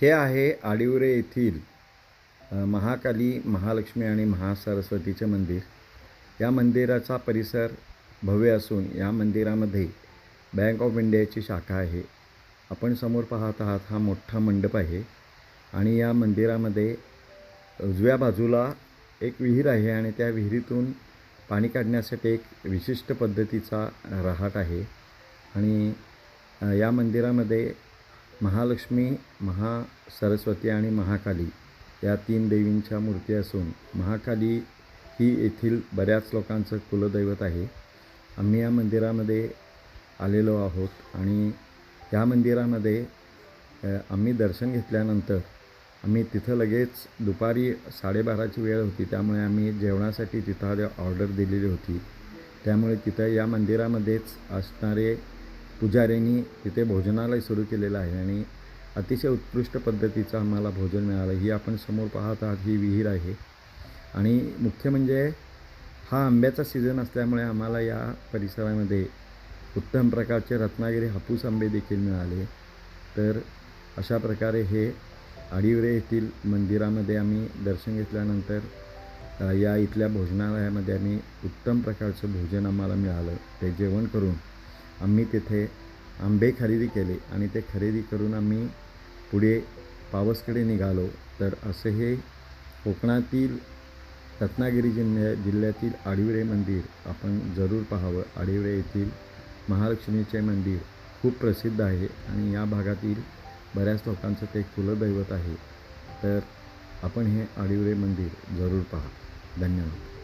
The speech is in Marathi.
हे आहे आडिवरे येथील महाकाली महालक्ष्मी आणि महासरस्वतीचे मंदिर. या मंदिराचा परिसर भव्य असून या मंदिरामध्ये बँक ऑफ इंडियाची शाखा आहे. आपण समोर पाहत आहात हा मोठा मंडप आहे आणि या मंदिरामध्ये उजव्या बाजूला एक विहीर आहे आणि त्या विहिरीतून पाणी काढण्यासाठी एक विशिष्ट पद्धतीचा रहाट आहे. आणि या मंदिरामध्ये महालक्ष्मी महासरस्वती आणि महाकाली या तीन देवींच्या मूर्ती असून महाकाली ही येथील बऱ्याच लोकांचं कुलदैवत आहे. आम्ही या मंदिरामध्ये आलेलो आहोत आणि या मंदिरामध्ये आम्ही दर्शन घेतल्यानंतर आम्ही तिथं लगेच दुपारी साडेबाराची वेळ होती त्यामुळे आम्ही जेवणासाठी तिथं ऑर्डर दिलेली होती. त्यामुळे तिथं या मंदिरामध्येच असणारे पुजाऱ्यांनी तिथे भोजनालय सुरू केलेलं आहे आणि अतिशय उत्कृष्ट पद्धतीचं आम्हाला भोजन मिळालं. ही आपण समोर पाहत आहात ही विहीर आहे. आणि मुख्य म्हणजे हा आंब्याचा सीझन असल्यामुळे आम्हाला या परिसरामध्ये उत्तम प्रकारचे रत्नागिरी हापूस आंबे देखील मिळाले. तर अशा प्रकारे हे आडिवरे येथील मंदिरामध्ये आम्ही दर्शन घेतल्यानंतर या इथल्या भोजनालयामध्ये आम्ही उत्तम प्रकारचं भोजन आम्हाला मिळालं. ते जेवण करून आम्ही तिथे आंबे खरेदी केले आणि ते खरेदी करून आम्ही पुढे पावसकडे निघालो. तर असे हे कोकणातील रत्नागिरी जिल्ह्या जिल्ह्यातील आडिवरे मंदिर आपण जरूर पाहावं. आडिवरे येथील महालक्ष्मीचे मंदिर खूप प्रसिद्ध आहे आणि या भागातील बऱ्याच लोकांचं ते कुलदैवत आहे. तर आपण हे आडिवरे मंदिर जरूर पहा. धन्यवाद.